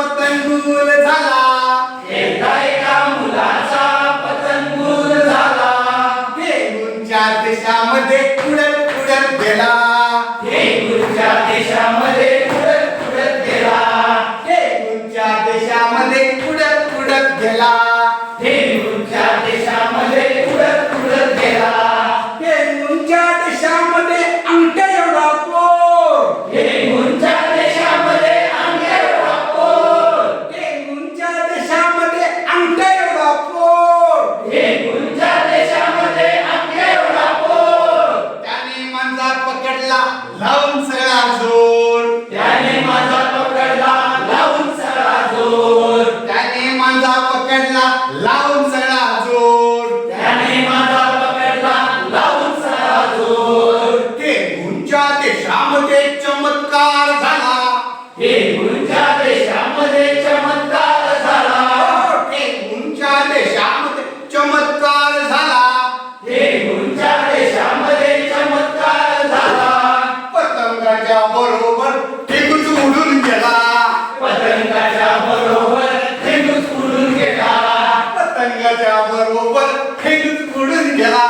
पतंगूल झाला. एका एका मुलाचा पतंगूल झाला. बेगूनच्या देशामध्ये उडत उडत गेला. बेगूनच्या देशामध्ये उडत उडत गेला. बेगूनच्या देशामध्ये उडत उडत गेला. लावून सगळा जोर त्याने माझा पकडला लावून सगळा जोर त्याने माझा पकडला लावून गेला बरोबर ढेकूच उडून गेला.